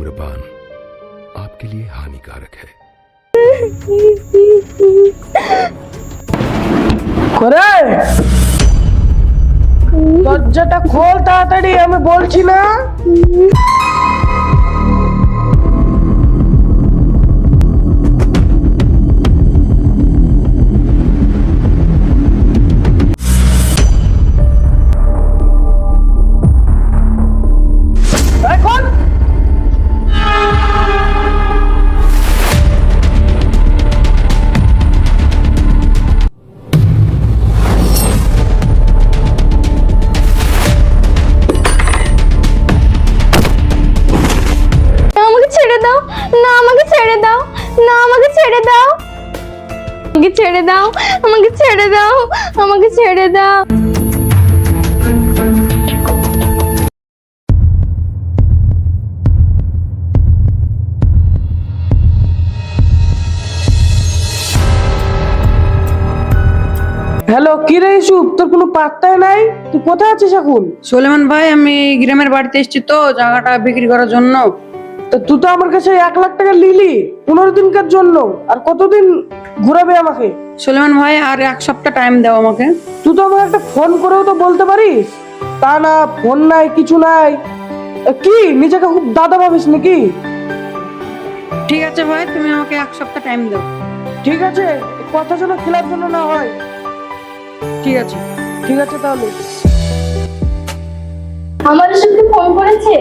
धूम्रपान आपके लिए हानिकारक है করে দরজাটা খোল তাড়াতাড়ি আমি বলছি না আমাকে ছেড়ে দাও আমাকে ছেড়ে দাও আমাকে ছেড়ে দাও। হ্যালো কি রে ইসুপ তোর কোনো পাত্তাই নাই? তুই কোথায় আছিস এখন? সোলেমান ভাই আমি গ্রামের বাড়িতে এসেছি তো জায়গাটা বিক্রি করার জন্য। তো তুই তো আমার কাছে এক লাখ টাকা নিলি পনেরো দিনকার জন্য। আর কতদিন ঘুরাবে আমাকে? সোলেমান ভাই আর এক সপ্তাহ টাইম দাও আমাকে। তুই তো আমাকে একটা ফোন করেও তো বলতে পারিস। তা না ফোন নাই কিছু নাই। কি নিজেকে খুব দাদা ভাবিস নাকি? ঠিক আছে ভাই তুমি আমাকে এক সপ্তাহ টাইম দাও। ঠিক আছে কথা যেন খেলার জন্য না হয়। ঠিক আছে। ঠিক আছে তাহলে। আমার ইসুকে ফোন করেছে?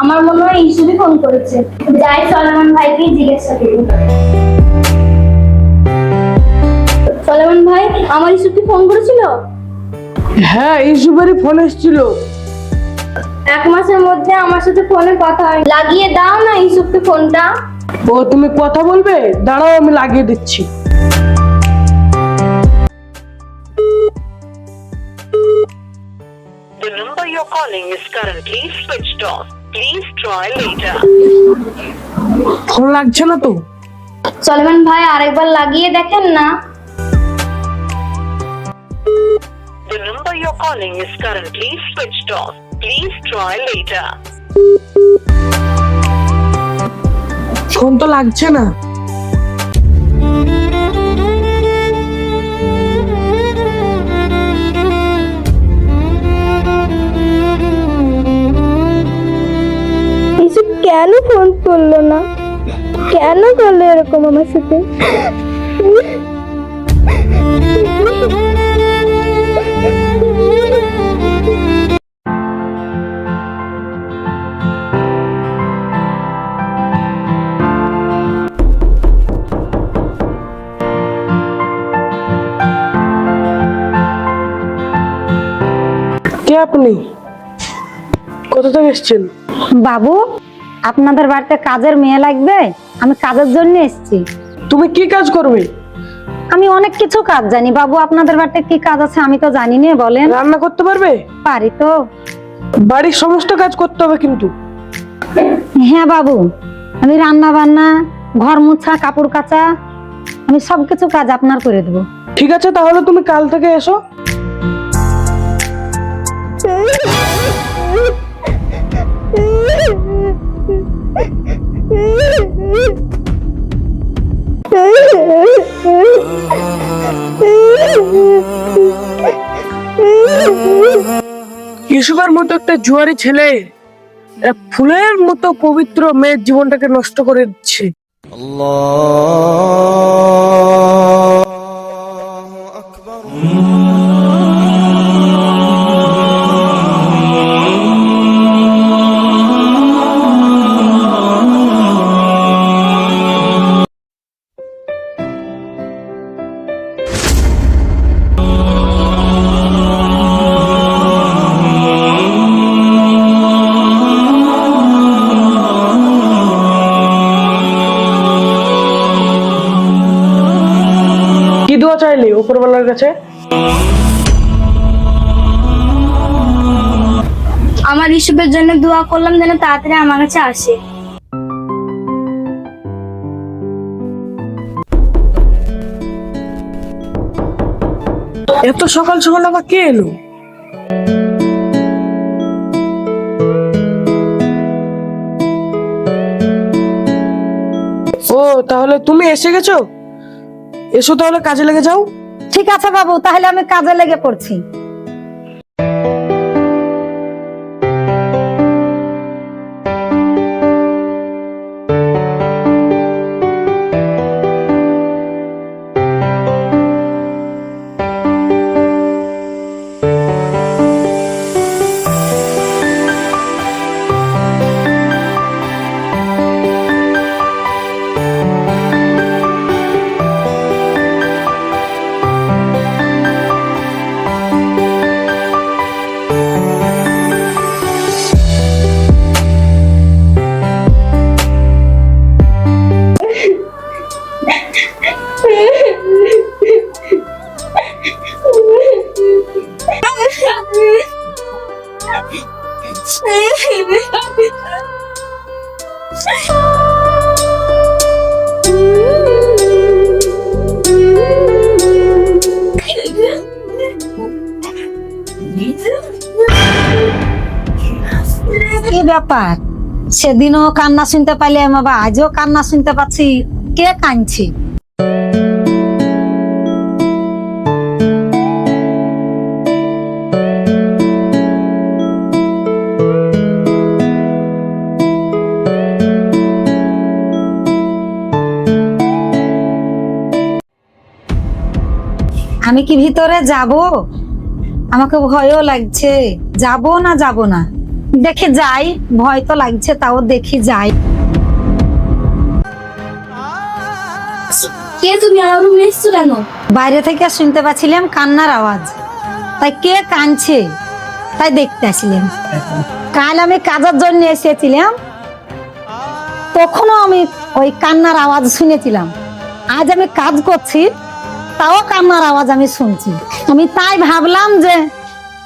আমার মনে হয় ইসুবি ফোন করেছে। যাই সলমান ভাইকে জিজ্ঞাসা করি। সলমান ভাই আমার ইসুকে ফোন করেছিল? হ্যাঁ ইসুপেরই ফোন এসেছিল। এক মাসের মধ্যে আমার সাথে ফোনে কথা হয়। লাগিয়ে দাও না ইসুফকে ফোনটা ও তুমি কথা বলবে? দাঁড়াও আমি লাগিয়ে দিচ্ছি। The number you're calling is currently switched off. Please try later. Phone লাগছে না তো সলমান ভাই আরেকবার লাগিয়ে দেখেন না The number you're calling is currently switched off. Please try later. Phone তো লাগছে না করল না? কেন করল এরকম আমার সাথে? কে আপনি? কোথা থেকে এসছেন? বাবু? আপনাদের বাড়িতে কাজের মেয়ে লাগবে? আমি কাজের জন্য এসেছি। তুমি কি কাজ করবে? আমি অনেক কিছু কাজ জানি। বাবু আপনাদের বাড়িতে কি কাজ আছে আমি তো জানি না বলেন। রান্না করতে পারবে? পারি তো। বাড়ির সমস্ত কাজ করতে হবে কিন্তু। হ্যাঁ বাবু। আমি রান্না বান্না ঘর মুছা কাপড় কাচা আমি সবকিছু কাজ আপনার করে দেবো। ঠিক আছে তাহলে তুমি কাল থেকে এসো। ইসুফের মতো একটা জুয়ারি ছেলে ফুলের মতো পবিত্র মেয়ের জীবনটাকে নষ্ট করে দিচ্ছে। কি আমার ইসবের জন্য দোয়া করলাম যেন তাড়াতাড়ি আমার কাছে আসে। এত সকাল সকাল আবার কে এলো? ও তাহলে তুমি এসে গেছো? এসো তাহলে কাজে লেগে যাও। ঠিক আছে বাবু তাহলে আমি কাজে লেগে পড়ছি। ব্যাপার? সেদিনও কান্না শুনতে পাইলাম বাবা আজও কান্না শুনতে পাচ্ছি। কে কাঁদছে? আমি কি ভিতরে যাব? আমাকে ভয়ও লাগছে। যাব না যাব না? দেখে যাই ভয় তো লাগছে তাও দেখি যাই। কে তুমি আমার রুমে এসছো কেন? বাইরে থেকে শুনতে পাচ্ছিলাম কান্নার আওয়াজ। তাই কে কাঁদছে? তাই দেখতে আসলাম। কাল আমি কাজের জন্য এসেছিলাম। তখনও আমি ওই কান্নার আওয়াজ শুনেছিলাম। আজ আমি কাজ করছি তাও কান্নার আওয়াজ আমি শুনছি। আমি তাই ভাবলাম যে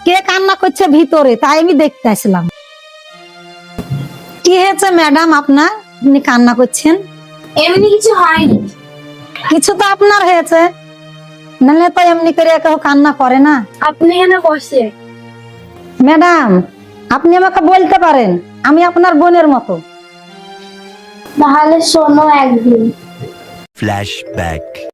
কে কান্না করছে ভিতরে তাই আমি দেখতে আসলাম। কি হয়েছে ম্যাডাম আপনার? আপনি কান্না করছেন? এমনি কিছু হয়নি। কিছু তো আপনার হয়েছে। নাহলে তো এমনি করে কেউ কান্না করে না। আপনি এখানে বসে ম্যাডাম আপনি আমাকে বলতে পারেন আমি আপনার বোনের মতো। তাহলে শোনো একদিন। Flashback.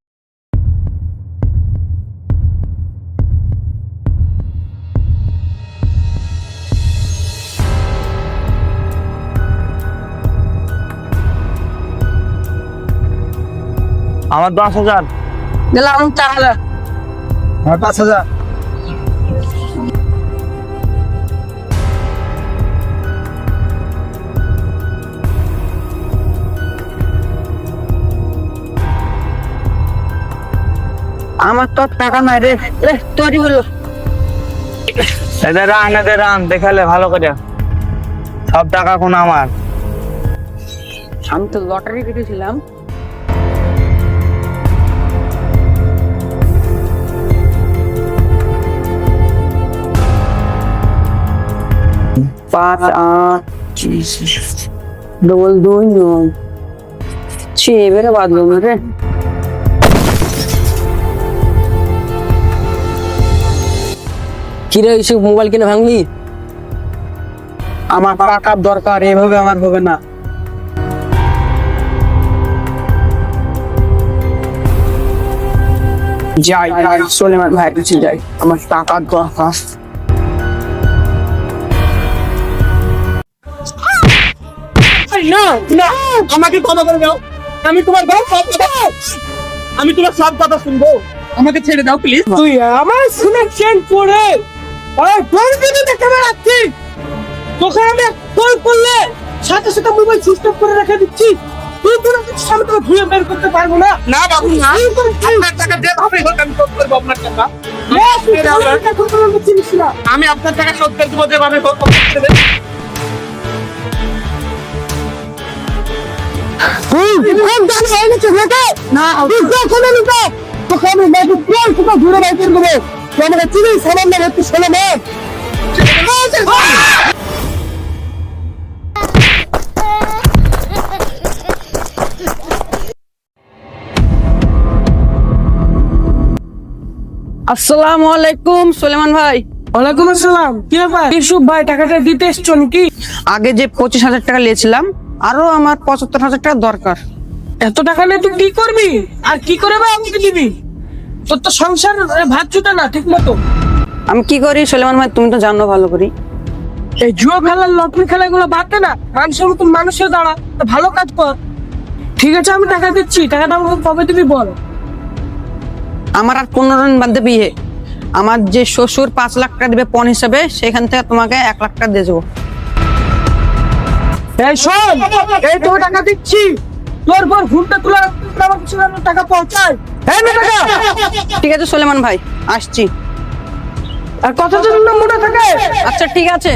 আমার দশ হাজার। দিলাম হাজার আমার পাঁচ হাজার। আমার তো টাকা নাই রে। রে তৈরি হলো। এদের রান এদের রান দেখালে ভালো করে। সব টাকা কোন আমার। আমি তো লটারি কেটেছিলাম পাঁচ আট ডবল দুই নয় ছি এবারে বাদলো রে কিরে ইসু মোবাইল কিনে ভাঙলি আমার টাকার দরকার এভাবে আমার হবে না যাই যাই সোলেমান ভাই কাছে যাই আমার টাকার দরকার না না আমাকে ক্ষমা করে দাও। আমি তোমার সব কথা আমি তোমার সব কথা শুনব। আমাকে ছেড়ে দাও প্লিজ তুই আমার শুনে চেন পড়ে আর তোর দিকে দেখতে বেড়াচ্ছি তোকে আমি কল করলে সাথে সাথে মোবাইল সুইচ অফ করে রেখে দিচ্ছি। তুই কোনো কিছু আমি তোকে ঘুরে বের করতে পারব না। না বাবু না। আপনার টাকা হোক আমি শোধ করব আপনার টাকা। এখন তো আমি চিনিস না। আমি আপনার টাকা শোধ করে দেবো যেভাবে হোক তুই নাকি না তুই নিতে প্রেম ঘুরে সামান্য একটু শোনো না আসসালামু আলাইকুম সুলেমান ভাই ওয়ালাইকুম আসসালাম কি ব্যাপার ইসুফ ভাই টাকাটা দিতে এসছো নাকি আগে যে পঁচিশ হাজার টাকা নিয়েছিলাম আরও আমার পঁচাত্তর হাজার টাকা দরকার। এত টাকা নিয়ে তুই কি করবি? আর কি করে বা আমাকে দিবি? তোর তো সংসার ভাত জুটে না ঠিক মতো। আমি কি করি সুলেমান ভাই তুমি তো জানো ভালো করি। এই জুয়া খেলার লটারি খেলা এগুলো বাদ দে না। মানুষের মতন মানুষের দাঁড়া তা ভালো কাজ কর। ঠিক আছে আমি টাকা দিচ্ছি। টাকাটা আমাকে কবে দিবি বল। আমার আর পনেরো দিন বাদে বিয়ে। আমার যে শ্বশুর পাঁচ লাখ টাকা দিবে পণ হিসাবে সেখান থেকে তোমাকে এক লাখ টাকা দিয়ে দেবো। এই শোন এই তোকে টাকা দিচ্ছি। তোর পর ফোনটা তুলে আমার কিছু টাকা পৌঁছায় এই না টাকা। ঠিক আছে সুলেমান ভাই আসছি। আর কতজন মনে থাকে? আচ্ছা ঠিক আছে।